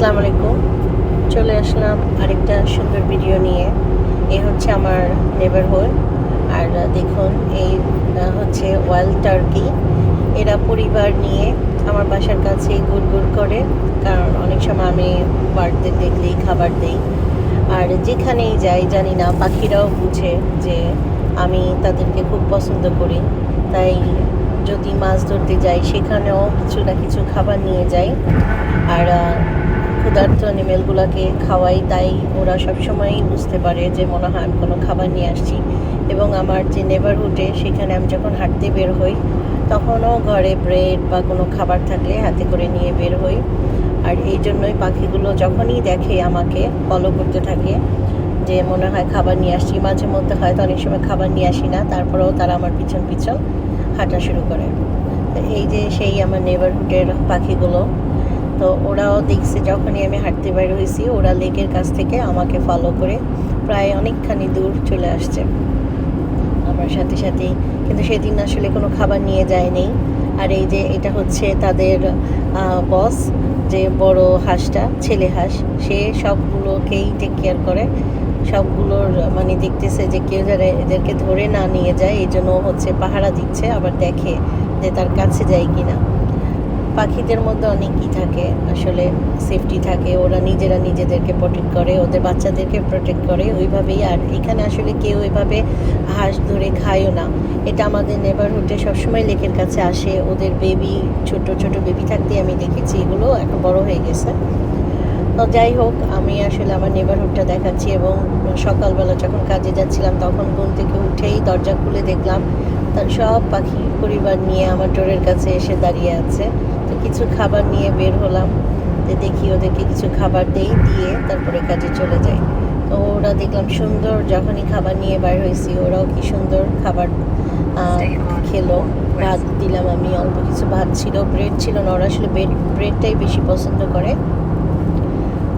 আসসালামু আলাইকুম। চলে আসলাম আরেকটা সুন্দর ভিডিও নিয়ে। এ হচ্ছে আমার নেবারহুড আর দেখুন, এই হচ্ছে ওয়াইল্ড টার্কি এরা পরিবার নিয়ে আমার বাসার কাছে গুড় গুড় করে। কারণ অনেক সময় আমি বার্থডে দেখলেই, খাবার দেই। আর যেখানেই যাই, জানি না, পাখিরাও বুঝে যে আমি তাদেরকে খুব পছন্দ করি। তাই যদি মাছ ধরতে যাই, সেখানেও কিছু না কিছু খাবার নিয়ে যাই। আর ক্ষুধার্ত অ্যানিমেলগুলোকে খাওয়াই, তাই ওরা সবসময়ই বুঝতে পারে যে মনে হয় আমি কোনো খাবার নিয়ে আসছি। এবং আমার যে নেবারহুডে সেখানে আমি যখন হাঁটতে বের হই, তখনও ঘরে ব্রেড বা কোনো খাবার থাকলে হাতে করে নিয়ে বের হই। আর এই জন্যই পাখিগুলো যখনই দেখে আমাকে ফলো করতে থাকে যে মনে হয় খাবার নিয়ে আসছি। মাঝে মধ্যে হয়তো অনেক সময় খাবার নিয়ে আসি না, তারপরেও তারা আমার পিছন পিছন হাঁটা শুরু করে। এই যে সেই আমার নেবারহুডের পাখিগুলো তো ওরাও দেখছে, যখনই আমি হাঁটতে বাইরে হয়েছি, ওরা লেকের কাছ থেকে আমাকে ফলো করে প্রায় অনেকখানি দূর চলে আসছে। আমার সাথে সাথেই। কিন্তু সেদিন আসলে কোনো খাবার নিয়ে যায়নি। আর এই যে এটা হচ্ছে তাদের বস যে বড় হাঁসটা, ছেলে হাঁস, সে সবগুলোকেই টেক কেয়ার করে। সবগুলোর মানে দেখতেছে যে কেউ যারা এদেরকে ধরে না নিয়ে যায়, এই জন্য হচ্ছে পাহারা দিচ্ছে, আবার দেখে যে তার কাছে যায় কিনা। পাখিদের মধ্যে অনেকই থাকে, আসলে সেফটি থাকে, ওরা নিজেরা নিজেদেরকে প্রোটেক্ট করে, ওদের বাচ্চাদেরকে প্রোটেক্ট করে, ওইভাবেই। আর এখানে আসলে কেউ এভাবে হাঁস ধরে খায়ও না। এটা আমাদের নেবারহুডে সবসময় লেকের কাছে আসে। ওদের বেবি ছোট ছোট বেবি থাকতে আমি দেখেছি এগুলো এখন বড় হয়ে গেছে। তো যাই হোক, আমি আসলে আমার নেবারহুডটা দেখাচ্ছি এবং সকালবেলা যখন কাজে যাচ্ছিলাম, তখন ঘুম থেকে উঠেই দরজা খুলে দেখলাম, তার সব পাখি পরিবার নিয়ে আমার ডোরের কাছে এসে দাঁড়িয়ে আছে। কিছু খাবার নিয়ে বের হলাম। যে দেখি ওদেরকে কিছু খাবার দেই দিয়ে তারপরে কাজে চলে যাই। তো ওরা দেখলাম সুন্দর যখনই খাবার নিয়ে বার হয়েছি ওরাও কি সুন্দর খাবার খেলো। ভাত দিলাম আমি অল্প কিছু ভাত ছিল ব্রেড ছিল না ওরা আসলে ব্রেড ব্রেডটাই বেশি পছন্দ করে।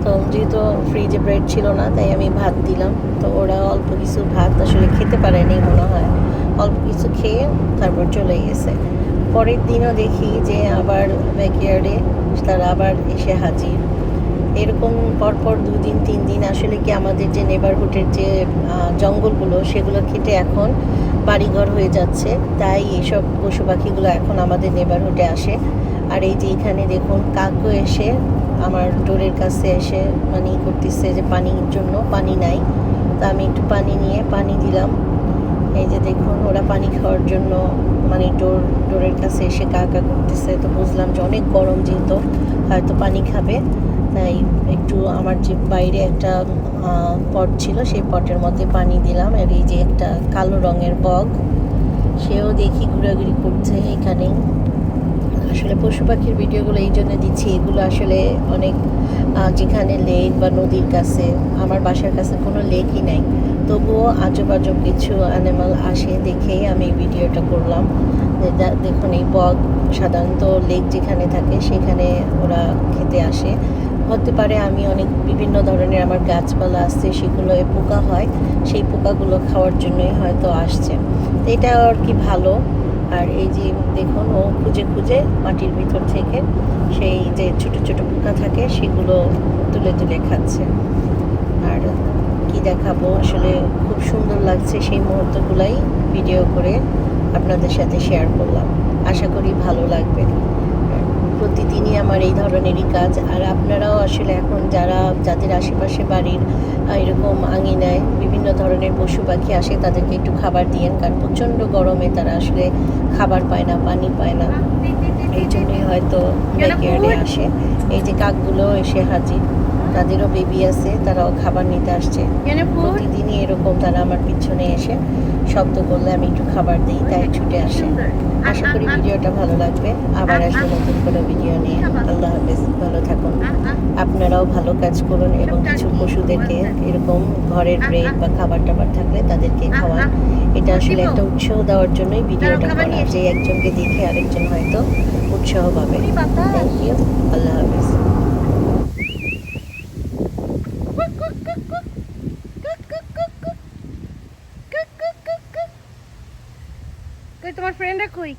তো যেহেতু ফ্রিজে ব্রেড ছিল না তাই আমি ভাত দিলাম। তো ওরা অল্প কিছু ভাত আসলে খেতে পারেনি মনে হয়। অল্প কিছু খেয়ে তারপর চলে গেছে। পরের দিনও দেখি যে আবার ব্যাকয়ার্ডে তারা আবার এসে হাজির। এরকম পরপর দুদিন তিন দিন আসলে কি আমাদের যে নেবারহুডের যে জঙ্গলগুলো সেগুলো কেটে এখন বাড়িঘর হয়ে যাচ্ছে। তাই এইসব পশু পাখিগুলো এখন আমাদের নেবারহুডে আসে। আর এই যে এখানে দেখুন কাকও এসে আমার ডোরের কাছে এসে মানে করতেছে যে পানির জন্য পানি নাই। তা আমি একটু পানি নিয়ে পানি দিলাম। এই যে দেখুন ওরা পানি খাওয়ার জন্য মানে ডোর, ডোরের কাছে এসে কাকা করতেছে। তো বুঝলাম যে অনেক গরম যেহেতু, হয়তো পানি খাবে। তাই একটু আমার যে বাইরে একটা পট ছিল, সেই পটের মধ্যে পানি দিলাম। আর এই যে একটা কালো রঙের বগ সেও দেখি ঘোরাঘুরি করছে এখানেই আসলে পশু পাখির ভিডিওগুলো এই জন্য দিচ্ছি। এগুলো আসলে অনেক যেখানে লেক বা নদীর কাছে, আমার বাসার কাছে কোনো লেকই নাই। তবুও আজব আজব কিছু অ্যানিমাল আসে দেখেই আমি ভিডিওটা করলাম। দেখুন, এই বগ সাধারণত লেক যেখানে থাকে সেখানে ওরা খেতে আসে। হতে পারে আমি অনেক বিভিন্ন ধরনের আমার গাছপালা আছে সেগুলোয় পোকা হয়, সেই পোকাগুলো খাওয়ার জন্যই হয়তো আসছে। তো এটা আর কি ভালো। আর এই যে দেখুন, ও খুঁজে খুঁজে মাটির ভিতর থেকে সেই যে ছোট ছোট পোকা থাকে, সেগুলো তুলে তুলে খাচ্ছে। আর কি দেখাবো? আসলে খুব সুন্দর লাগছে সেই মুহূর্তগুলাই ভিডিও করে আপনাদের সাথে শেয়ার করলাম। আশা করি ভালো লাগবে। প্রতিদিনই আমার এই ধরনেরই কাজ। আর আপনারাও আসলে এখন যারা যাদের আশেপাশে বাড়ির এরকম আঙিনায় বিভিন্ন ধরনের পশু পাখি আসে তাদেরকে একটু খাবার দিয়েন। কারণ প্রচণ্ড গরমে তারা আসলে খাবার পায় না পানি পায় না। এই জন্যই হয়তো ব্যাকয়ার্ডে আসে। এই যে কাকগুলো এসে হাজির। তাদেরও বেবি আছে তারাও খাবার নিতে আসছে। প্রতিদিনই এরকম তারা আমার পিছনে এসে শব্দ করলে আমি একটু খাবার দিই তাই ছুটে আসে। আশা করি ভিডিওটা ভালো লাগবে। আবার আসব নতুন কোনো ভিডিও নিয়ে। আল্লাহ হাফেজ ভালো থাকুন। আপনারাও ভালো কাজ করুন এবং কিছু পশুদেরকে এরকম ঘরের ব্রেড বা খাবার টাবার থাকলে তাদেরকে খাওয়ান। এটা আসলে একটা উৎসাহ দেওয়ার জন্যই ভিডিওটা করা। যে একজনকে দেখে আরেকজন হয়তো উৎসাহ পাবে। তোমার ফ্রেন্ডরা কই